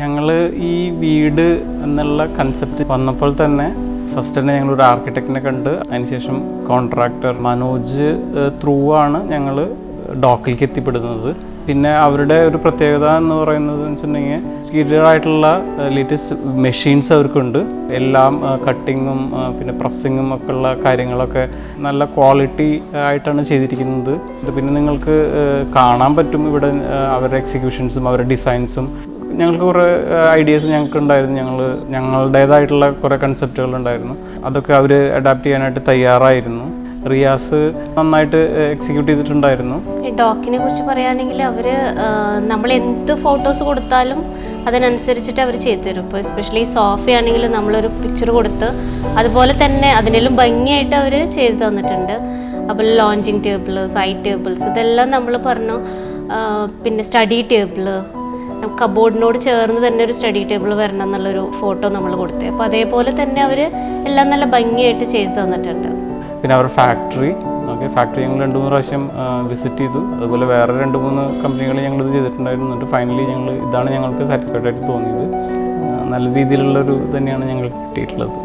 ഞങ്ങൾ ഈ വീട് എന്നുള്ള കൺസെപ്റ്റ് വന്നപ്പോൾ തന്നെ ഫസ്റ്റ് തന്നെ ഞങ്ങൾ ഒരു ആർക്കിടെക്റ്റിനെ കണ്ട് അതിനുശേഷം കോൺട്രാക്ടർ മനോജ് ത്രൂ ആണ് ഞങ്ങൾ ഡോക്കിലേക്ക് എത്തിപ്പെടുന്നത്. പിന്നെ അവരുടെ ഒരു പ്രത്യേകത എന്ന് പറയുന്നത് വെച്ചിട്ടുണ്ടെങ്കിൽ സ്കിൽഡായിട്ടുള്ള ലേറ്റസ്റ്റ് മെഷീൻസ് അവർക്കുണ്ട്. എല്ലാം കട്ടിങ്ങും പിന്നെ പ്രസ്സിങ്ങും ഒക്കെ ഉള്ള കാര്യങ്ങളൊക്കെ നല്ല ക്വാളിറ്റി ആയിട്ടാണ് ചെയ്തിരിക്കുന്നത്. പിന്നെ നിങ്ങൾക്ക് കാണാൻ പറ്റും ഇവിടെ അവരുടെ എക്സിക്യൂഷൻസും അവരുടെ ഡിസൈൻസും ഞങ്ങൾക്ക് കുറേ ഐഡിയാസ് ഞങ്ങൾക്ക് ഉണ്ടായിരുന്നു. ഞങ്ങൾ ഞങ്ങളുടേതായിട്ടുള്ള കുറേ കൺസെപ്റ്റുകൾ ഉണ്ടായിരുന്നു. അതൊക്കെ അവർ അഡാപ്റ്റ് ചെയ്യാനായിട്ട് തയ്യാറായിരുന്നു. റിയാസ് നന്നായിട്ട് എക്സിക്യൂട്ട് ചെയ്തിട്ടുണ്ടായിരുന്നു. ഡോക്കിനെ കുറിച്ച് പറയുകയാണെങ്കിൽ അവർ നമ്മൾ എന്ത് ഫോട്ടോസ് കൊടുത്താലും അതിനനുസരിച്ചിട്ട് അവർ ചെയ്തു തരും. ഇപ്പോൾ എസ്പെഷ്യലി സോഫയാണെങ്കിൽ നമ്മളൊരു പിക്ചർ കൊടുത്ത് അതുപോലെ തന്നെ അതിനെല്ലാം ഭംഗിയായിട്ട് അവർ ചെയ്തു തന്നിട്ടുണ്ട്. അപ്പോൾ ലോഞ്ചിങ് ടേബിൾ സൈഡ് ടേബിൾസ് ഇതെല്ലാം നമ്മൾ പറഞ്ഞു. പിന്നെ സ്റ്റഡി ടേബിൾ കബോർഡിനോട് ചേർന്ന് തന്നെ ഒരു സ്റ്റഡി ടേബിൾ വരണം എന്നുള്ളൊരു ഫോട്ടോ നമ്മൾ കൊടുത്തത് അപ്പോൾ അതേപോലെ തന്നെ അവർ എല്ലാം നല്ല ഭംഗിയായിട്ട് ചെയ്തു തന്നിട്ടുണ്ട്. പിന്നെ അവർ ഫാക്ടറി ഓക്കെ ഫാക്ടറി ഞങ്ങൾ രണ്ട് മൂന്ന് പ്രാവശ്യം വിസിറ്റ് ചെയ്തു. അതുപോലെ വേറെ രണ്ട് മൂന്ന് കമ്പനികൾ ഞങ്ങൾ ഇത് ചെയ്തിട്ടുണ്ടായിരുന്നു. എന്നിട്ട് ഫൈനലി ഞങ്ങൾ ഇതാണ് ഞങ്ങൾക്ക് സാറ്റിസ്ഫൈഡ് ആയിട്ട് തോന്നിയത്. നല്ല രീതിയിലുള്ളൊരു തന്നെയാണ് ഞങ്ങൾക്ക് കിട്ടിയിട്ടുള്ളത്.